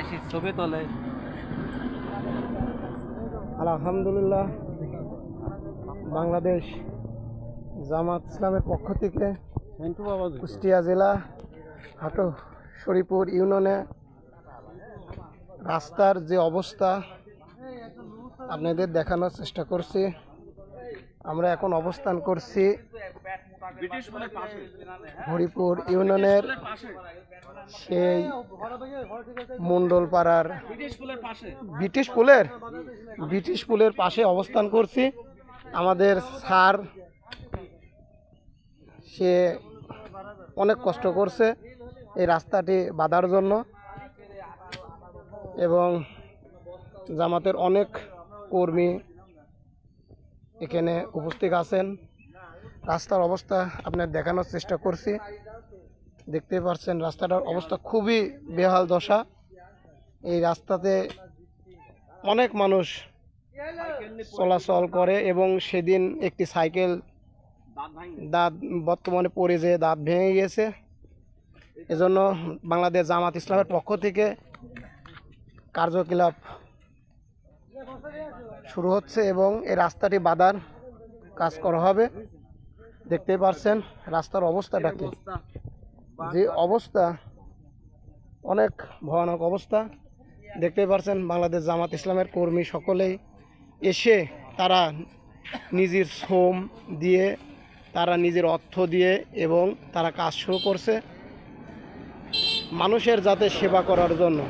আসি ছবি তোলে। আলহামদুলিল্লাহ বাংলাদেশ জামাত ইসলামের পক্ষ থেকে কুষ্টিয়া জেলা হাটো শরীপুর ইউনিয়নে রাস্তার যে অবস্থা আপনাদের দেখানোর চেষ্টা করছি। আমরা এখন অবস্থান করছি হরিপুর ইউনিয়নের সেই মন্ডল মণ্ডলপাড়ার ব্রিটিশ পুলের ব্রিটিশ পুলের পাশে অবস্থান করছি। আমাদের স্যার সে অনেক কষ্ট করছে এই রাস্তাটি বাঁধার জন্য এবং জামাতের অনেক কর্মী এখানে উপস্থিত আছেন। রাস্তার অবস্থা আপনার দেখানোর চেষ্টা করছি। দেখতে পাচ্ছেন রাস্তাটার অবস্থা খুবই বেহাল দশা। এই রাস্তাতে অনেক মানুষ চলাচল করে এবং সেদিন একটি সাইকেল দাঁত বর্তমানে পড়ে যে দাঁত ভেঙে গিয়েছে এজন্য বাংলাদেশ জামাত ইসলামের পক্ষ থেকে কার্যকলাপ শুরু হচ্ছে এবং এই রাস্তাটি বাঁধার কাজ করা হবে। দেখতেই পারছেন রাস্তার অবস্থাটা কি যে অবস্থা অনেক ভয়ানক অবস্থা। দেখতেই পারছেন বাংলাদেশ জামাত ইসলামের কর্মী সকলেই এসে তারা নিজের শ্রম দিয়ে তারা নিজের অর্থ দিয়ে এবং তারা কাজ শুরু করছে। মানুষের যাতে সেবা করার জন্য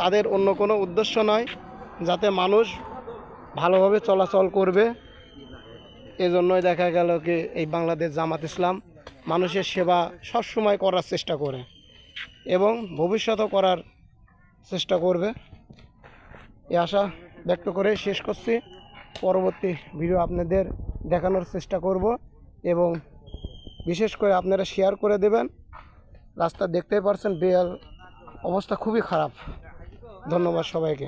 তাদের অন্য কোনো উদ্দেশ্য নয় যাতে মানুষ ভালোভাবে চলাচল করবে। এজন্যই দেখা গেল কি এই বাংলাদেশ জামাত ইসলাম মানুষের সেবা সবসময় করার চেষ্টা করে এবং ভবিষ্যতেও করার চেষ্টা করবে। এই আশা ব্যক্ত করে শেষ করছি। পরবর্তী ভিডিও আপনাদের দেখানোর চেষ্টা করব এবং বিশেষ করে আপনারা শেয়ার করে দেবেন। রাস্তা দেখতেই পারছেন বেয়াল অবস্থা খুবই খারাপ। ধন্যবাদ সবাইকে।